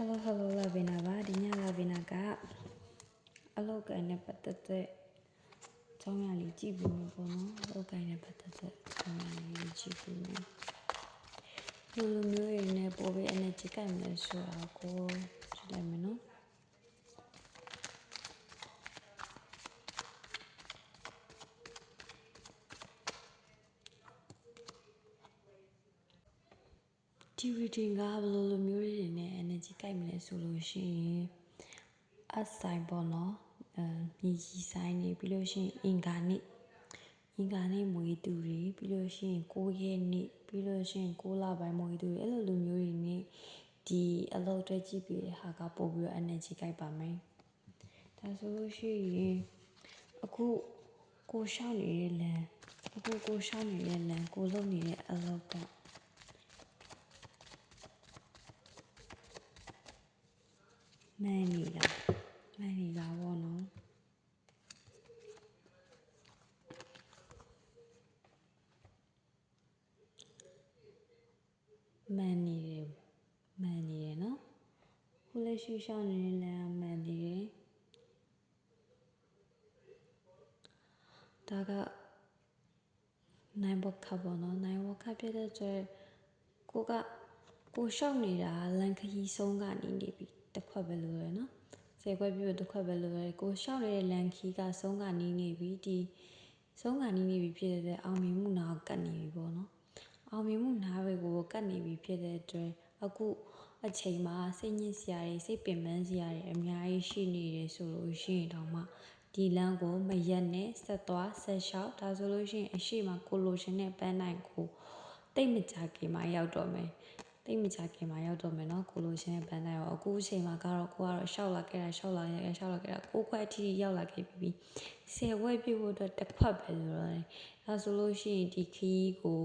Hello Hello လာဗီနာပါဒီညလာဗီနာကအလောက်ကန်နဲ့ပတ်သက်တဲ့ကျောင်းရလေးကြည့်ပြီးမယ်ပေါ့နော်အလောက်ကန်နဲ့ပတ်သက်တဲ့ကျောင်းရလေးကြည့်ပြီးမယ်လူလူမျိုးတွေနဲ့ပို့ပြီးအနေချကြိုက်မယ်ဆိုတာကိုကြည့်လိုက်မယ်နော် ဒီ reading ကဘယ်လိုလိုမျိုးတွေနဲ့ energy ကြိုက်မလဲဆိုလို့ရှိရင်အဆိုင်ပေါ့နော်အဲညီကြီးဆိုင်နေပြီးလို့ရှိရင်အင်္ဂါနေ့အင်္ဂါနေ့မွေးသူတွေပြီးလို့ရှိရင်9ရက်နေ့ပြီးလို့ရှိရင်9လပိုင်းမွေးသူတွေအဲ့လိုလိုမျိုးတွေနဲ့ဒီအလုပ်တွေကြည့်ပြီးတဲ့ဟာကပို့ပြီးတော့ energy ကြိုက်ပါမယ်ဒါဆိုလို့ရှိရင်အခုကိုရှောင်းနေတဲ့လမ်းအခုကိုရှောင်းနေတဲ့လမ်းကိုလုပ်နေတဲ့အလုပ်က မှန်နေလားမှန်နေလားဘောနော်မှန်နေတယ်မှန်နေတယ်နော်ခုလက်ရှိရှောင်းနေတဲ့လမ်းကမှန်နေတယ်ဒါကနိုင်ဘခဘောနော်နိုင်ဘခဖြစ်တဲ့အတွက်ကိုကကိုရှောက်နေတာလန်ခရီးဆုံးကနေနေပြီ တစ်ခွက်ပဲလို့ရယ်နော်ဆယ်ခွက်ပြည့်တစ်ခွက်ပဲလို့ရယ်ကိုရှောက်နေတဲ့လန်ခီးကဆုံးကနေနေပြီဒီဆုံးကနေနေပြီဖြစ်တဲ့အောင်မြင်မှုနာကတ်နေပြီပေါ့နော်အောင်မြင်မှုနားတွေကိုကတ်နေပြီဖြစ်တဲ့အတွက်အခုအချိန်မှာစိတ်ညစ်စရာတွေစိတ်ပင်ပန်းစရာတွေအများကြီးရှိနေတယ်ဆိုလို့ရှိရင်တော့မှဒီလမ်းကိုမရက်နဲ့ဆက်သွားဆက်လျှောက်ဒါဆိုလို့ရှိရင်အရှိမကိုလိုချင်တဲ့ပန်းနိုင်ကိုတိတ်မကြခင်မှာရောက်တော့မယ် တိတ်မကြခင်မှာရောက်တော့မယ်နော်ကိုလိုချင်တဲ့ပန်းနိုင်ကိုအခုအချိန်မှာကတော့ကိုကတော့ရှောက်လာခဲ့တာရှောက်လာခဲ့တာရှောက်လာခဲ့တာကိုခွက်အထိရောက်လာခဲ့ပြီဆယ်ဝက်ပြည့်ဖို့အတွက်တစ်ခွက်ပဲဆိုတော့ဒါဆိုလို့ရှိရင်ဒီခီးကို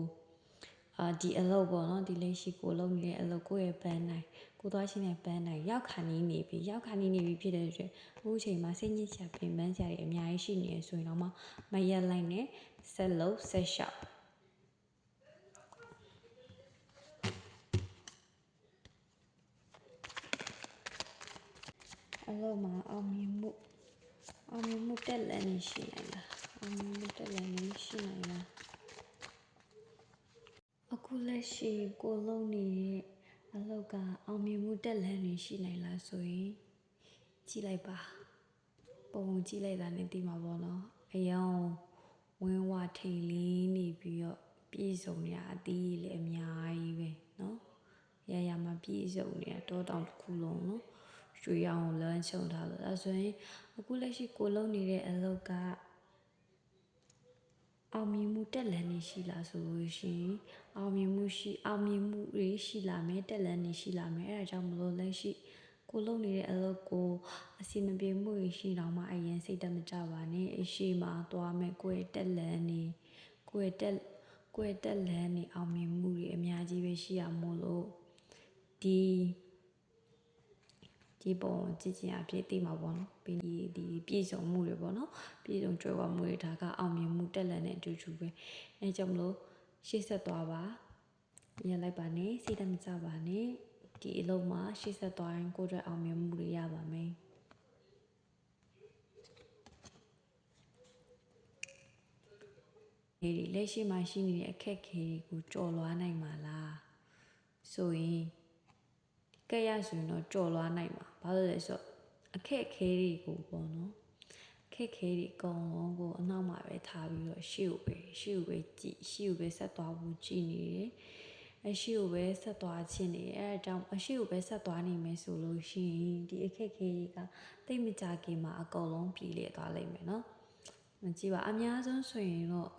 အာဒီအလုပ်ပေါ့နော်ဒီလက်ရှိကိုလုပ်နေတဲ့အလုပ်ကိုရဲ့ပန်းနိုင်ကိုသွားချင်းတဲ့ပန်းနိုင်ရောက်ခါနေနေပြီရောက်ခါနေနေပြီဖြစ်တဲ့အတွက်အခုအချိန်မှာစိတ်ညစ်စရာပင်ပန်းစရာတွေအများကြီးရှိနေရဆိုရင်တော့မှမရက်လိုက်နဲ့ဆက်လုပ်ဆက်လျှောက် အလုပ်မှာအောင်မြင်မှုအောင်မြင်မှုတက်လာနေရှိနိုင်လားအောင်မြင်မှုတက်လာနေရှိနိုင်လားအခုလက်ရှိကိုလုံးနေတဲ့အလောက်ကအောင်မြင်မှုတက်လန်းတွေရှိနိုင်လားဆိုရင်ကြည့်လိုက်ပါပုံကြည့်လိုက်တာနဲ့သိမှာပေါ့နော်အယောင်ဝင်းဝထိန်လင်းနေပြီးတော့ပြည့်စုံနေရအသီးလည်းအများကြီးပဲနော်ရရမှာပြည့်စုံနေတာတောတောင်တစ်ခုလုံးနော် ရွှေရောင်ကိုလမ်းချုံထားလို့အဲဆိုရင်အခုလက်ရှိကိုလုံးနေတဲ့အလုပ်ကအောင်မြင်မှုတက်လန်းနေရှိလားဆိုလို့ရှိရင်အောင်မြင်မှုရှိအောင်မြင်မှုတွေရှိလာမယ်တက်လန်းနေရှိလာမယ်အဲဒါကြောင့်မလို့လက်ရှိကိုလုပ်နေတဲ့အလုပ်ကိုအစီမပြေမှုတွေရှိတော့မှအရင်စိတ်တမကြပါနဲ့အရှိမသွားမယ်ကိုယ့်တက်လန်းနေကိုယ့်တက်ကိုယ့်တက်လန်းနေအောင်မြင်မှုတွေအများကြီးပဲရှိရမို့လို့ဒီ ဒီပုံကြည့်ချင်အဖြစ်သိမှာပေါ့နော်ပြီးဒီဒီပြည့်စုံမှုတွေပေါ့နော်ပြည့်စုံကြွယ်ဝမှုတွေဒါကအောင်မြင်မှုတက်လန့်တဲ့အတူတူပဲအဲကြောင့်မလို့ရှေ့ဆက်သွားပါရလိုက်ပါနဲ့စိတ်တမကြပါနဲ့ဒီအလုံးမှာရှေ့ဆက်သွားရင်ကိုယ်အတွက်အောင်မြင်မှုတွေရပါမယ်ဒီလက်ရှိမှာရှိနေတဲ့အခက်ခဲတွေကိုကြော်လွားနိုင်မှာလားဆိုရင် ကဲရဆိုရင်တော့ကြော်လွားနိုင်မှာဘာလို့လဲဆိုတော့အခက်ခဲတွေကိုပေါ့နော်ခက်ခဲတွေအကုန်လုံးကိုအနောက်မှာပဲထားပြီးတော့ရှေ့ကိုပဲရှေ့ကိုပဲကြည့်ရှေ့ကိုပဲဆက်သွားဖို့ကြည့်နေတယ်အရှိကိုပဲဆက်သွားခြင်းနေအဲအကြောင်းအရှိကိုပဲဆက်သွားနိုင်မယ်ဆိုလို့ရှိရင်ဒီအခက်ခဲတွေကတိတ်မကြခင်မှာအကုန်လုံးပြည်လေသွားလိမ့်မယ်နော်မကြည့်ပါအများဆုံးဆိုရင်တော့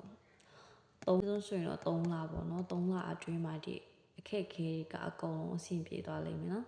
သုံးဆုံးဆိုရင်တော့3လပေါ့နော်3လအတွင်းမှာဒီအခက်ခဲတွေကအကုန်လုံးအဆင်ပြေသွားလိမ့်မယ်နော်